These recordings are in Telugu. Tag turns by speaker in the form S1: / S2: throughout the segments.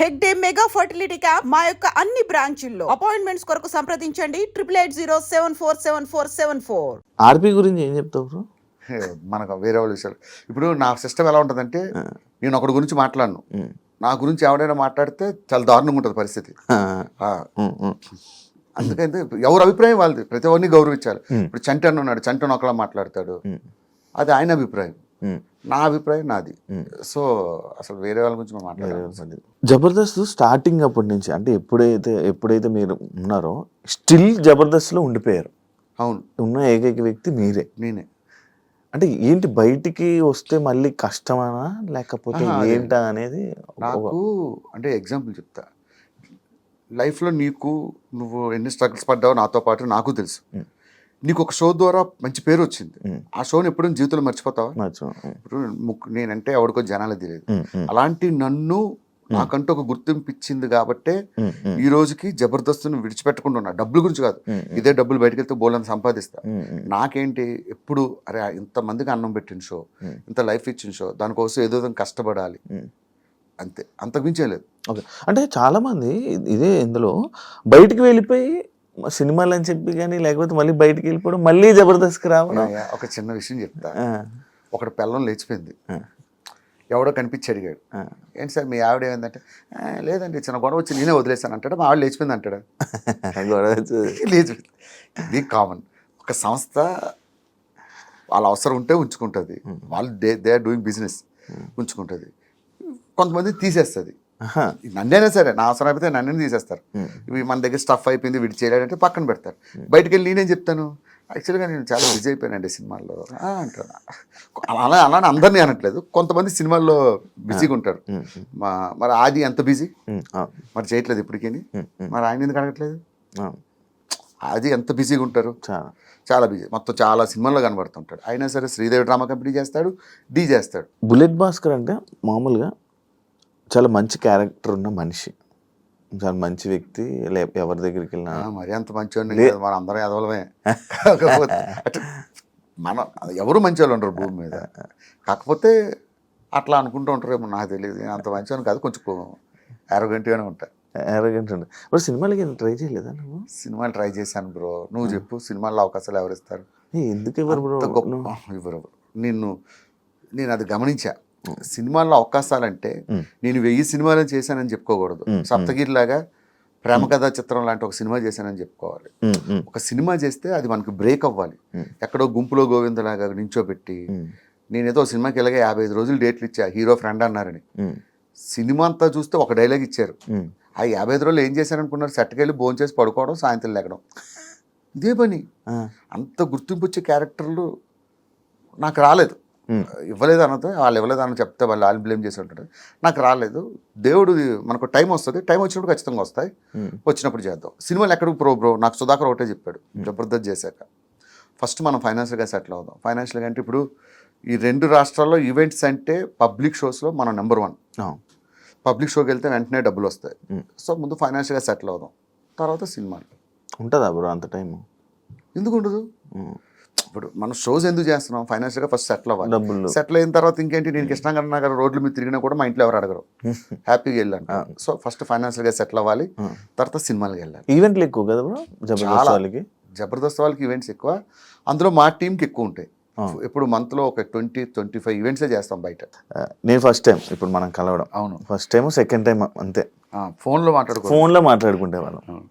S1: హెగ్డే మెగా ఫర్టిలిటీ క్యాంప్ మా యొక్క అన్ని బ్రాంచుల్లో. అపాయింట్మెంట్స్ కొరకు సంప్రదించండి. Triple eight zero seven four seven four seven four.
S2: RP గురించి ఏం చెప్తావు
S3: మనకు వేరే వాళ్ళ విషయాలు. ఇప్పుడు నా సిస్టమ్ ఎలా ఉంటుందంటే నేను ఒకటి గురించి మాట్లాడను. నా గురించి ఎవడైనా మాట్లాడితే చాలా దారుణంగా ఉంటుంది పరిస్థితి. అందుకైతే ఎవరి అభిప్రాయం వాళ్ళది. ప్రతి ఒక్కరిని గౌరవించాలి. ఇప్పుడు చంటన్ ఉన్నాడు చంటన్ ఒకలా మాట్లాడతాడు. అది ఆయన అభిప్రాయం. నా అభిప్రాయం నాది. సో అసలు వేరే వాళ్ళ గురించి మనం మాట్లాడాలి.
S2: జబర్దస్త్ స్టార్టింగ్ అప్పటి నుంచి అంటే ఎప్పుడైతే ఎప్పుడైతే మీరు ఉన్నారో స్టిల్ జబర్దస్త్లో ఉండిపోయారు
S3: అవును
S2: ఉన్న ఏకైక వ్యక్తి మీరే
S3: నేనే
S2: అంటే ఏంటి బయటికి వస్తే మళ్ళీ కష్టమనా లేకపోతే. ఏంటా అనేది
S3: నాకు అంటే ఎగ్జాంపుల్ చెప్తా లైఫ్లో నీకు నువ్వు ఎన్ని స్ట్రగుల్స్ పడ్డావో నాతో పాటు నాకు తెలుసు. నీకు ఒక షో ద్వారా మంచి పేరు వచ్చింది. ఆ షోని ఎప్పుడూ జీవితంలో మర్చిపోతావా? ఇప్పుడు నేనంటే ఎవరికో జనాలకు తెలియదు. అలాంటి నన్ను నాకంటూ ఒక గుర్తింపు ఇచ్చింది కాబట్టే ఈ రోజుకి జబర్దస్తుని విడిచిపెట్టకుండా ఉన్నా. డబ్బుల గురించి కాదు. ఇదే డబ్బులు బయటకు వెళ్తే బోలని సంపాదిస్తా. నాకేంటి? ఎప్పుడు అరే ఇంతమందికి అన్నం పెట్టిన షో. ఇంత లైఫ్ ఇచ్చిన షో దానికోసం ఏదో కష్టపడాలి. అంతే. అంతకుమించే లేదు.
S2: ఓకే. అంటే చాలా మంది ఇదే ఇందులో బయటికి వెళ్ళిపోయి సినిమాలు అని చెప్పి కానీ లేకపోతే మళ్ళీ బయటికి వెళ్ళిపోవడం మళ్ళీ జబర్దస్త్కి రావడం.
S3: ఒక చిన్న విషయం చెప్తా. ఒకటి పిల్లం లేచిపోయింది. ఎవడో కనిపించి అడిగాడు. ఏంటి సార్ మీ ఆవిడ ఏమైందంటే "ఆ, లేదండి చిన్న గొడవ వచ్చి నేనే వదిలేస్తాను అంటాడు మా ఆవిడ లేచిపోయింది అంటాడు.
S2: గొడవ.
S3: లేచిపోయింది. ఇది కామన్ ఒక సంస్థ వాళ్ళ అవసరం ఉంటే ఉంచుకుంటుంది. వాళ్ళు they they are doing business ఉంచుకుంటుంది. కొంతమంది తీసేస్తుంది. నన్నైనా సరే నా అవసరం అయిపోతే నన్ను తీసేస్తారు. ఇవి మన దగ్గర స్టఫ్ అయిపోయింది వీడి చేయలేడంటే పక్కన పెడతారు. బయటికి వెళ్ళి నేనేం చెప్తాను? యాక్చువల్గా నేను చాలా బిజీ అయిపోయానండి సినిమాల్లో. "ఆ" అంటారు అలా అలా అందరినీ అనట్లేదు. కొంతమంది సినిమాల్లో బిజీగా ఉంటారు. మా మరి ఆది ఎంత బిజీ? మరి చేయట్లేదు ఇప్పటికీ మరి ఆయన ఎందుకు అడగట్లేదు?
S2: ఆ,
S3: అది ఎంత బిజీగా ఉంటారు?
S2: చాలా.
S3: చాలా బిజీ. మొత్తం చాలా సినిమాల్లో కనబడుతుంటాడు. అయినా సరే శ్రీదేవి డ్రామా కంపెనీ చేస్తాడు డీ చేస్తాడు.
S2: బుల్లెట్ భాస్కర్ అంటే మామూలుగా చాలా మంచి క్యారెక్టర్ ఉన్న మనిషి. చాలా మంచి వ్యక్తి లే ఎవరి దగ్గరికి వెళ్ళినా.
S3: మరి అంత మంచివాడిని మన అందరం ఎదవలమే కాకపోతే అంటే మన ఎవరు మంచి వాళ్ళు ఉండరు భూమి మీద. కాకపోతే అట్లా అనుకుంటూ ఉంటారేమో నాకు తెలియదు. నేను అంత మంచివాడిని కాదు కొంచెం అరగంటగానే ఉంటా.
S2: ఉండే. ఇప్పుడు సినిమాలకి ట్రై చేయలేదా నువ్వు?
S3: సినిమాలు ట్రై చేశాను బ్రో. నువ్వు చెప్పు సినిమాల్లో అవకాశాలు ఎవరు ఇస్తారు
S2: ఎందుకు ఎవరు బ్రో?
S3: గొప్ప ఎవరు? నిన్ను నేను అది గమనించా. సినిమాల్లో అవకాశాలంటే. నేను వెయ్యి సినిమాలు చేశానని చెప్పుకోకూడదు. సప్తగిరి లాగా ప్రేమ కథా చిత్రం లాంటి ఒక సినిమా చేశానని చెప్పుకోవాలి. ఒక సినిమా చేస్తే అది మనకి బ్రేక్ అవ్వాలి. ఎక్కడో గుంపులో గోవిందలాగా నించోబెట్టి నేనేదో సినిమాకి ఇలాగే యాభై ఐదు రోజులు డేట్లు ఇచ్చా హీరో ఫ్రెండ్ అన్నారని. సినిమా అంతా చూస్తే ఒక డైలాగ్ ఇచ్చారు. ఆ యాభై ఐదు రోజులు ఏం చేశారనుకున్నారు? సెట్కి వెళ్ళి భోజనం చేసి పడుకోవడం సాయంత్రం లేకడం ఇదే పని. అంత గుర్తింపు వచ్చే క్యారెక్టర్లు నాకు రాలేదు. ఇవ్వలేదు అన్నతో వాళ్ళు ఇవ్వలేదు అని చెప్తే వాళ్ళు వాళ్ళు బ్లేమ్ చేసి ఉంటారు నాకు రాలేదు. దేవుడు మనకు టైం వస్తుంది. టైం వచ్చినప్పుడు ఖచ్చితంగా వస్తాయి. వచ్చినప్పుడు చేద్దాం. సినిమాలు ఎక్కడికి ప్రో బ్రో నాకు సుధాకర్ ఒకటే చెప్పాడు. జబర్దస్త్ చేశాక. ఫస్ట్ మనం ఫైనాన్షియల్గా సెటిల్ అవుదాం. ఫైనాన్షియల్గా అంటే ఇప్పుడు ఈ రెండు రాష్ట్రాల్లో ఈవెంట్స్ అంటే పబ్లిక్ షోస్లో మనం నెంబర్ వన్ పబ్లిక్ షోకి వెళ్తే వెంటనే డబ్బులు వస్తాయి. సో ముందు ఫైనాన్షియల్గా సెటిల్ అవుదాం. తర్వాత సినిమాలు.
S2: ఉంటుందా బ్రో అంత టైము
S3: ఎందుకు ఉండదు? ఇప్పుడు మనం షోస్ ఎందుకు చేస్తున్నాం? ఫైనాన్షియల్గా ఫస్ట్ సెటిల్ అవ్వాలి.
S2: డబ్బులు.
S3: సెటిల్ అయిన తర్వాత ఇంకేంటి? నేను కృష్ణాగర్ నగర్ రోడ్ల మీద తిరిగినా కూడా మా ఇంట్లో ఎవరు అడగరు. హ్యాపీగా వెళ్ళాను. సో ఫస్ట్ ఫైనాన్షియల్గా సెటిల్ అవ్వాలి. తర్వాత సినిమాలకు వెళ్ళాలి.
S2: ఈవెంట్లు ఎక్కువ కదా బ్రో? జబర్దస్త్. వాళ్ళకి?
S3: జబర్దస్త్ వాళ్ళకి ఈవెంట్స్ ఎక్కువ. అందులో మా టీంకి ఎక్కువ ఉంటాయి. ఇప్పుడు మంత్లో ఒక ట్వంటీ ట్వంటీ ఫైవ్ ఈవెంట్సే చేస్తాం బయట.
S2: నేను ఫస్ట్ టైం ఇప్పుడు మనం కలవడం.
S3: అవును.
S2: ఫస్ట్ టైం సెకండ్ టైం అంతే.
S3: ఫోన్లో మాట్లాడుకో
S2: ఫోన్లో మాట్లాడుకుంటే వాళ్ళం.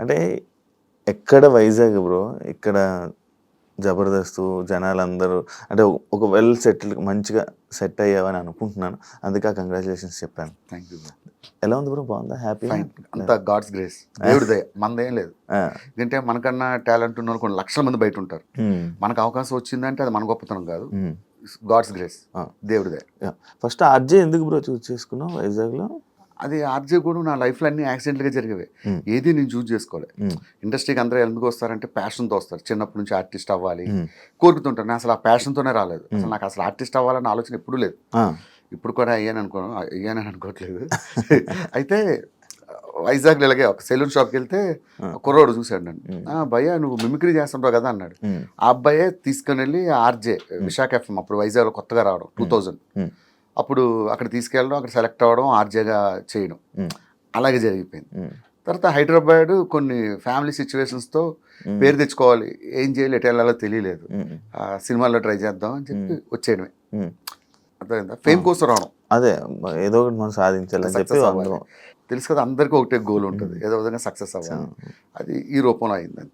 S2: అంటే ఎక్కడ వైజాగ్ బ్రో? ఇక్కడ జబర్దస్త్ జనాలందరూ అంటే ఒక- వెల్ సెటిల్ మంచిగా సెట్ అయ్యావని అనుకుంటున్నాను. అందుకే కంగ్రాచులేషన్స్ చెప్పాను.
S3: థ్యాంక్ యూ
S2: ఎలా ఉంది బ్రో బాగుందా? హ్యాపీ
S3: అంతా గాడ్స్ గ్రేస్ దేవుడి దయ మనదేం లేదు. ఎందుకంటే మనకన్నా టాలెంట్ ఉన్న కొన్ని లక్షల మంది బయట ఉంటారు. మనకు అవకాశం వచ్చిందంటే అది మన గొప్పతనం కాదు. గాడ్స్ గ్రేస్
S2: ఆ.
S3: దేవుడి దయ
S2: ఫస్ట్ ఆర్జే ఎందుకు బ్రో చూస్ చేసుకున్నావు? వైజాగ్లో?
S3: అది ఆర్జే కూడా నా లైఫ్లో అన్ని యాక్సిడెంట్గా జరిగేవి. ఏది నేను చూస్ చేసుకోలే. ఇండస్ట్రీకి అందరూ ఎందుకు వస్తారంటే ప్యాషన్తో వస్తారు. చిన్నప్పటి నుంచి ఆర్టిస్ట్ అవ్వాలి. కోరుకుతుంటాను నేను అసలు ఆ ప్యాషన్తోనే రాలేదు. అసలు నాకు అసలు ఆర్టిస్ట్ అవ్వాలన్న ఆలోచన ఎప్పుడూ లేదు. ఇప్పుడు కూడా అయ్యాను అనుకో అయ్యానని అనుకోవట్లేదు. అయితే వైజాగ్లో ఇలాగే ఒక సెలూన్ షాప్కి వెళ్తే కుర్రోడు చూశాడు నన్ను. "ఆ, భయ్యా నువ్వు మిమిక్రీ చేస్తుంటావు కదా అన్నాడు. ఆ అబ్బాయే తీసుకొని వెళ్ళి ఆర్జే విశాఖ ఎఫ్ఎం అప్పుడు వైజాగ్లో కొత్తగా రావడం టూ థౌజండ్. అప్పుడు అక్కడ తీసుకెళ్ళడం అక్కడ సెలెక్ట్ అవ్వడం ఆర్జేగా చేయడం. అలాగే జరిగిపోయింది. తర్వాత హైదరాబాద్ కొన్ని ఫ్యామిలీ సిచ్యువేషన్స్తో పేరు తెచ్చుకోవాలి. ఏం చేయాలి ఎటు వెళ్ళాలో తెలియలేదు.
S2: ఉమ్,
S3: ఆ సినిమాలో ట్రై చేద్దాం అని చెప్పి వచ్చేయడమే. అర్థమైందా? ఫేమ్ కోసం రావడం.
S2: అదే ఏదో ఒకటి మనం సాధించాలని చెప్పి
S3: అవ్వాలి. తెలుసు కదా అందరికీ ఒకటే గోల్ ఉంటుంది. ఏదో విధంగా సక్సెస్ అవ్వాలి. అది ఈ రూపంలో అయింది